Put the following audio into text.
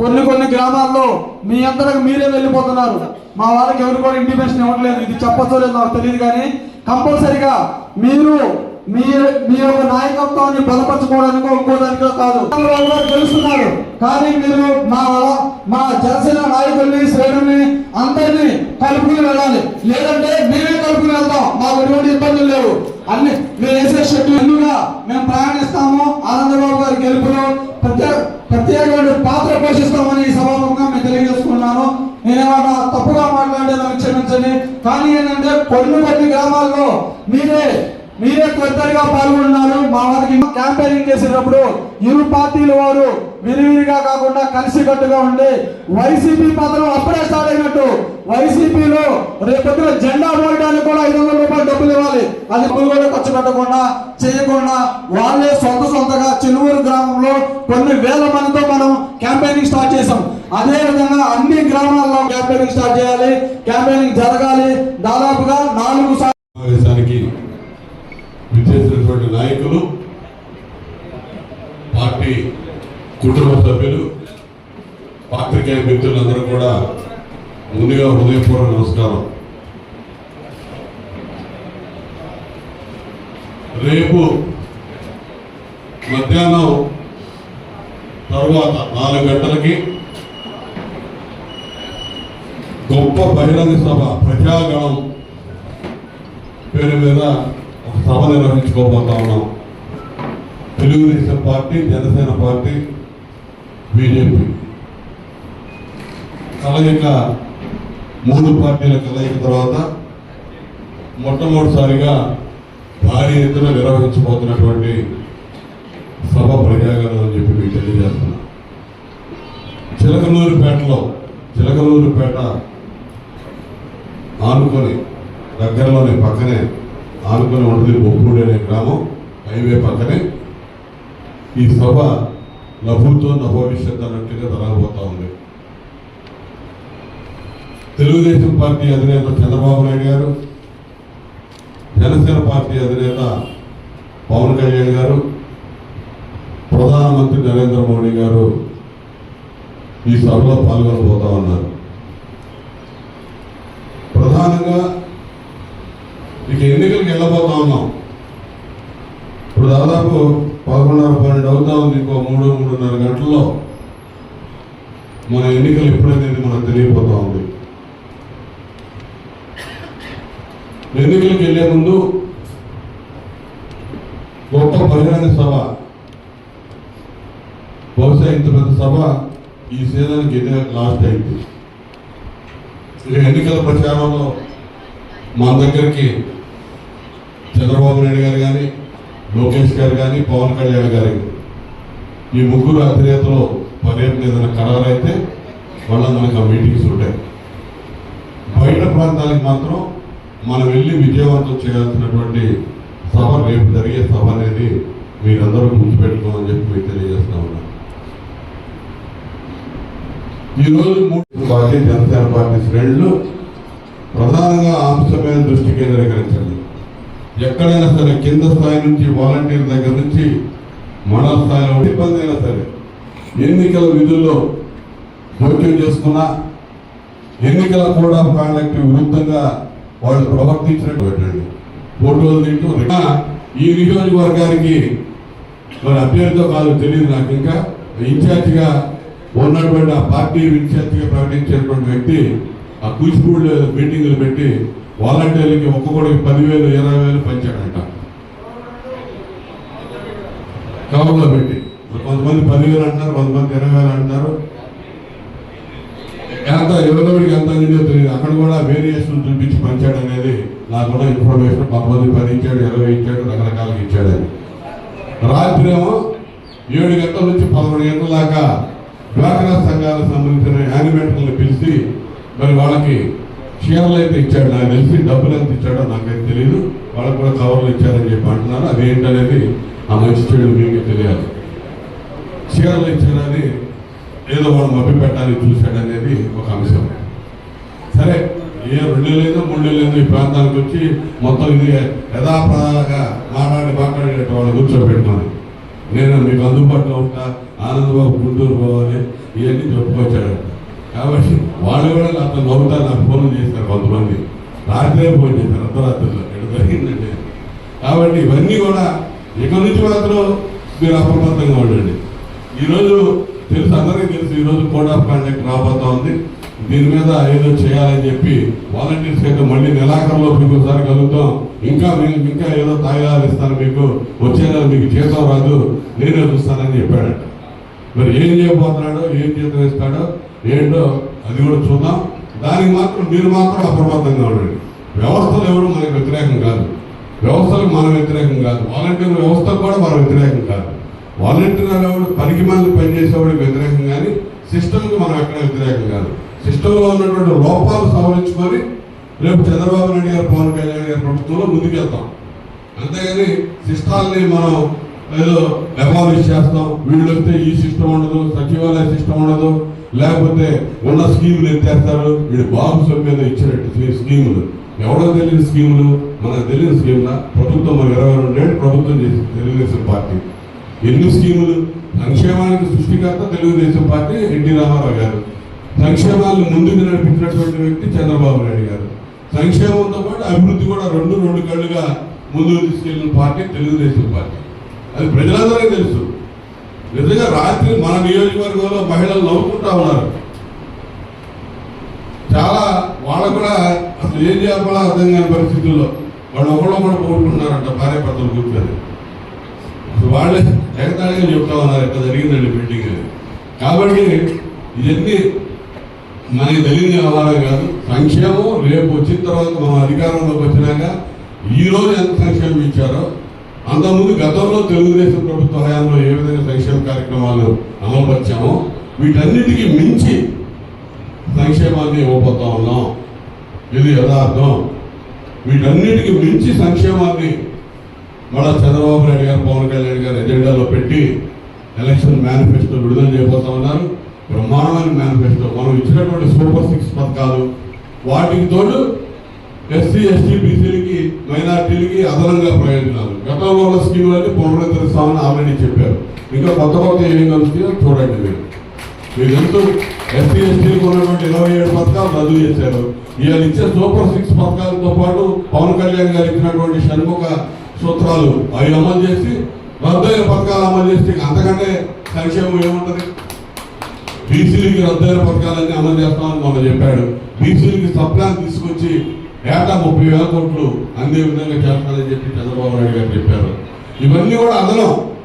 కొన్ని కొన్ని గ్రామాల్లో మీ అంతటా మీరే వెళ్ళిపోతున్నారు. మా వాళ్ళకి ఎవరు కూడా ఇంటిమేషన్ ఇవ్వట్లేదు. ఇది చెప్పచ్చో లేదో నాకు తెలియదు కానీ కంపల్సరిగా మీరు మీ మీ యొక్క నాయకత్వాన్ని బలపరచుకోవడానికి ఇంకోదానికో కాదు. తెలుస్తున్నారు కానీ మీరు మా మా జనసేన నాయకుల్ని శ్రేణుల్ని అందరినీ కలుపుకుని వెళ్ళాలి. లేదంటే మేమే కలుపుకుని వెళ్తాం. మాకు ఎటువంటి ఇబ్బందులు లేవు. అన్ని మీరు వేసే షెడ్యూల్గా మేము ప్రయాణిస్తాము. ఆనందబాబు గారి గెలుపులో ప్రత్యేకమైన పాత్ర పోషిస్తామని ఈ సభాముఖంగా మేము తెలియజేసుకున్నాను. నేనేమన్నా తప్పుగా మాట్లాడేదాన్ని క్షమించండి. కానీ ఏంటంటే కొన్ని కొన్ని గ్రామాల్లో మీరే మీరే కొత్తగా పాల్గొన్నారు. మా వారికి క్యాంపెయినింగ్ చేసేటప్పుడు ఇరు పార్టీల వారు విరివిరిగా కాకుండా కలిసికట్టుగా ఉండి వైసీపీ పథకం అప్పుడే స్టార్ట్ అయినట్టు. వైసీపీలో రేపొద్దున జెండా పోయడానికి కూడా ఐదు వందల రూపాయలు డబ్బులు ఇవ్వాలి. అది డబ్బులు కూడా ఖర్చు పెట్టకుండా చేయకుండా వాళ్ళే సొంత సొంతగా చిలువూరు గ్రామంలో కొన్ని వేల మందితో మనం క్యాంపెయినింగ్ స్టార్ట్ చేసాం అదే విధంగా అన్ని గ్రామాల్లో క్యాంపెయినింగ్ స్టార్ట్ చేయాలి. క్యాంపెయినింగ్ జరగాలి. దాదాపుగా నాలుగు సా- సమావేశానికి ఉన్నటువంటి నాయకులు పార్టీ కుటుంబ సభ్యులు పాత్రికేయ మిత్రులందరూ కూడా ముందుగా హృదయపూర్వక నమస్కారం. రేపు మధ్యాహ్నం తర్వాత నాలుగు గంటలకి గొప్ప బహిరంగ సభ ప్రజాగణం పేరు మీద సభ నిర్వహించుకోబోతా ఉన్నాం. Telugu Desam party Janasena party BJP. కలయిక మూడు పార్టీల కలయిక తర్వాత మొట్టమొదటిసారిగా భారీ ఎత్తున నిర్వహించబోతున్నటువంటి సభ ప్రజాగణం అని చెప్పి మీకు తెలియజేస్తున్నా. చిలకనూరుపేటలో చిలకనూరుపేట ఆనుకొని దగ్గరలోనే పక్కనే ఆనుకొని ఉంటుంది బొప్పూడి అనే గ్రామం హైవే పక్కనే. ఈ సభ లభుతో నభవిష్యత్ అన్నట్టుగా జరగబోతా ఉంది. తెలుగుదేశం పార్టీ అధినేత చంద్రబాబు నాయుడు గారు జనసేన పార్టీ అధినేత పవన్ కళ్యాణ్ గారు ప్రధానమంత్రి నరేంద్ర మోడీ గారు ఈ సభలో పాల్గొనబోతా ఉన్నారు. ప్రధానంగా వెళ్ళబోతా ఉన్నాం. ఇప్పుడు దాదాపు పదకొండున్నర పన్నెండు అవుతా ఉంది ఇంకో మూడు మూడున్నర గంటల్లో. మన ఎన్నికలు ఎప్పుడనేది మనకు తెలియపోతా ఉంది. ఎన్నికలకు వెళ్ళే ముందు గొప్ప బహిరంగ సభ బహుశా ఇంత పెద్ద సభ ఈ సీజన్కి ఇదే లాస్ట్ అయింది. ఇక ఎన్నికల ప్రచారంలో మన దగ్గరికి చంద్రబాబు నాయుడు గారు కానీ లోకేష్ గారు కానీ పవన్ కళ్యాణ్ గారు ఈ ముగ్గురు అధినేతలో పర్యటన ఏదైనా ఖరారైతే వాళ్ళ మనకు ఆ మీటింగ్స్ ఉంటాయి. బయట ప్రాంతాలకు మాత్రం మనం వెళ్ళి విజయవంతం చేయాల్సినటువంటి సభ రేపు జరిగే సభ అనేది మీరందరూ గుర్తుపెట్టుకోమని చెప్పి మీకు తెలియజేస్తా ఉన్నాను ఈ రోజు మూడు పార్టీ జనసేన పార్టీ శ్రేణులు ప్రధానంగా ఆ అంశం మీద దృష్టి కేంద్రీకరించారు. ఎక్కడైనా సరే కింద స్థాయి నుంచి వాలంటీర్ దగ్గర నుంచి మండల స్థాయిలో ఇబ్బంది అయినా సరే ఎన్నికల విధుల్లో జోక్యం చేసుకున్నా ఎన్నికల కోడ్ ఆఫ్ కాండక్ట్ విరుద్ధంగా వాళ్ళు ప్రవర్తించినట్టు పెట్టండి. ఫోటోలు తింటూ ఈ నియోజకవర్గానికి మరి అభ్యర్థితో కాదు తెలియదు నాకు ఇంకా. ఇన్ఛార్జిగా ఉన్నటువంటి ఆ పార్టీ ఇన్ఛార్జిగా ప్రకటించినటువంటి వ్యక్తి ఆ కూచిపూడి మీటింగులు పెట్టి వాలంటీర్లకి ఒక్కొక్కడికి పదివేలు ఇరవై వేలు పంచాడంట. కవర్లో పెట్టి. కొంతమంది పదివేలు అంటారు కొంతమంది ఇరవై వేలు అంటున్నారు. ఎంత ఎవరెవరికి ఎంత నిండో తెలియదు. అక్కడ కూడా వేరియేషన్ చూపించి పంచాడు అనేది నాకు కూడా ఇన్ఫర్మేషన్ కొంతమంది పది ఇచ్చాడు ఇరవై ఇచ్చాడు రకరకాలుగా ఇచ్చాడని రాత్రి ఏమో ఏడు గంటల నుంచి పదకొండు గంటల దాకా డ్వాక్రా సంఘాలకు సంబంధించిన యానిమేటర్లను పిలిచి మరి వాళ్ళకి చీరలు అయితే ఇచ్చాడు? నాకు తెలిసి డబ్బులు ఎంత ఇచ్చాడో నాకైతే తెలియదు వాళ్ళకి కూడా కవర్లు ఇచ్చారని చెప్పి అంటున్నారు. అది ఏంటనేది ఆ మంచి చెడు మీకు తెలియాలి. చీరలు ఇచ్చారని ఏదో వాడు మభ్య పెట్టాలని చూశాడు అనేది ఒక అంశం. సరే ఏ రెండు లేదు మూడు లేదు ఈ ప్రాంతానికి వచ్చి మొత్తం ఇది యథాప్రదాగా మాట్లాడి మాట్లాడేట వాళ్ళు కూర్చోబెట్టుకొని నేను మీకు అందుబాటులో ఉంటా ఆనందబాబు గుంటూరు పోవాలి ఇవన్నీ చెప్పుకొచ్చాడు కాబట్టి వాళ్ళు కూడా నాతో నవ్వుతారు నాకు ఫోన్లు చేస్తారు కొంతమంది. రాత్రే ఫోన్ చేశారు అర్ధరాత్రిలో. ఇక్కడ జరిగిందండి కాబట్టి ఇవన్నీ కూడా ఇక నుంచి మాత్రం మీరు అప్రమత్తంగా ఉండండి. ఈరోజు తెలుసు అందరికీ తెలుసు ఈరోజు కోడ్ ఆఫ్ కాండక్ట్ రాబోతా ఉంది. దీని మీద ఏదో చేయాలని చెప్పి వాలంటీర్స్ అయితే మళ్ళీ నెలాఖరులో ఇంకోసారి కలుగుతాం ఇంకా మీకు ఇంకా ఏదో తాయిలాలు ఇస్తాను మీకు. వచ్చే నెల మీకు జీతం రాదు. నేనే చూస్తానని చెప్పాడట. మరి ఏం చేయబోతున్నాడో ఏం జీతం ఇస్తాడో ఏంటో అది కూడా చూద్దాం. దానికి మాత్రం మీరు మాత్రం అప్రమత్తంగా ఉండండి. వ్యవస్థలు ఎవరు మనకి వ్యతిరేకం కాదు. వ్యవస్థలకు మన వ్యతిరేకం కాదు. వాలంటీర్ వ్యవస్థకు కూడా మన వ్యతిరేకం కాదు. వాలంటీర్ అనేవాడు పనికి మంది పనిచేసేవాడికి వ్యతిరేకం కానీ సిస్టమ్కి మనం ఎక్కడ వ్యతిరేకం కాదు. సిస్టంలో ఉన్నటువంటి లోపాలు సవరించుకొని రేపు చంద్రబాబు నాయుడు గారు పవన్ కళ్యాణ్ గారి ప్రభుత్వంలో ముందుకెళ్తాం. అంతేగాని సిస్టాల్ని మనం ఏదో అబాలిష్ చేస్తాం. వీళ్ళు వస్తే ఈ సిస్టమ్ ఉండదు సచివాలయ సిస్టమ్ ఉండదు లేకపోతే ఉన్న స్కీములు ఎత్తేస్తారు వీడు బాబు సభ్యులు ఇచ్చినట్టు స్కీములు. ఎవరో తెలియని స్కీములు మనకు తెలియని స్కీముల ప్రభుత్వం మన ఇరవై రెండేళ్ళు ప్రభుత్వం చేసింది తెలుగుదేశం పార్టీ. ఎన్ని స్కీములు? సంక్షేమానికి సృష్టికర్త తెలుగుదేశం పార్టీ ఎన్టీ రామారావు గారు. సంక్షేమాలను ముందుకు నడిపించినటువంటి వ్యక్తి చంద్రబాబు నాయుడు గారు. సంక్షేమంతో పాటు అభివృద్ధి కూడా రెండు రెండు కళ్ళుగా ముందుకు తీసుకెళ్ళిన పార్టీ తెలుగుదేశం పార్టీ. అది ప్రజలందరికీ తెలుసు. నిజంగా రాత్రి మన నియోజకవర్గంలో మహిళలు నవ్వుకుంటా ఉన్నారు. చాలా వాళ్ళకు కూడా అసలు ఏం చేయాలో అర్థం కాని పరిస్థితుల్లో వాళ్ళు ఒకళ్ళు కూడా పోగొట్టుకుంటున్నారంట భార్య భర్తలు కూర్చొని. అసలు వాళ్ళే ఎగతాళిగా చెప్తా ఉన్నారు ఇక్కడ జరిగిందండి బిల్డింగ్ కాబట్టి ఇవన్నీ మనకి తెలియని వ్యవహారం కాదు. సంక్షేమం రేపు వచ్చిన తర్వాత మనం అధికారంలోకి వచ్చినాక ఈ రోజు ఎంత సంక్షేమం ఇచ్చారో అంతకుముందు గతంలో తెలుగుదేశం ప్రభుత్వ హయాంలో ఏ విధంగా సంక్షేమ కార్యక్రమాలు అమలుపరిచామో వీటన్నిటికీ మించి సంక్షేమాన్ని ఇవ్వబోతా ఉన్నాం. ఇది యథార్థం. వీటన్నిటికీ మించి సంక్షేమాన్ని మళ్ళా చంద్రబాబు నాయుడు గారు పవన్ కళ్యాణ్ గారు ఎజెండాలో పెట్టి ఎలక్షన్ మేనిఫెస్టో విడుదల చేయబోతా ఉన్నారు. బ్రహ్మాండమైన మేనిఫెస్టో. మనం ఇచ్చినటువంటి సూపర్ సిక్స్ పథకాలు వాటికి తోడు ఎస్సీ ఎస్టీ బీసీలకి మైనార్టీలకి అదనంగా ప్రయోజనాలు. గతంలో ఉన్న స్కీములన్నీ పునరుద్ధరిస్తామని ఆల్రెడీ చెప్పారు. ఇంకా కొత్త కొత్త ఏం కలుస్తాయో చూడండి మీరు. మీరు తెలుసు ఎస్సీ ఎస్టీలకు ఉన్నటువంటి ఇరవై ఏడు పథకాలు రద్దు చేశారు? ఇవాళ ఇచ్చే సూపర్ సిక్స్ పథకాలతో పాటు పవన్ కళ్యాణ్ గారు ఇచ్చినటువంటి షణ్ముఖ సూత్రాలు అవి అమలు చేసి రద్దయిన పథకాలు అమలు చేస్తే అంతకంటే సంక్షేమం ఏముంటుంది? బీసీలకి రద్దయిన పథకాలన్నీ అమలు చేస్తామని మొన్న చెప్పాడు. బీసీలకి సప్లాన్ తీసుకొచ్చి ఏటా ముప్పై వేల కోట్లు అందే విధంగా చేస్తానని చెప్పి చంద్రబాబు నాయుడు గారు చెప్పారు. ఇవన్నీ కూడా అదనం.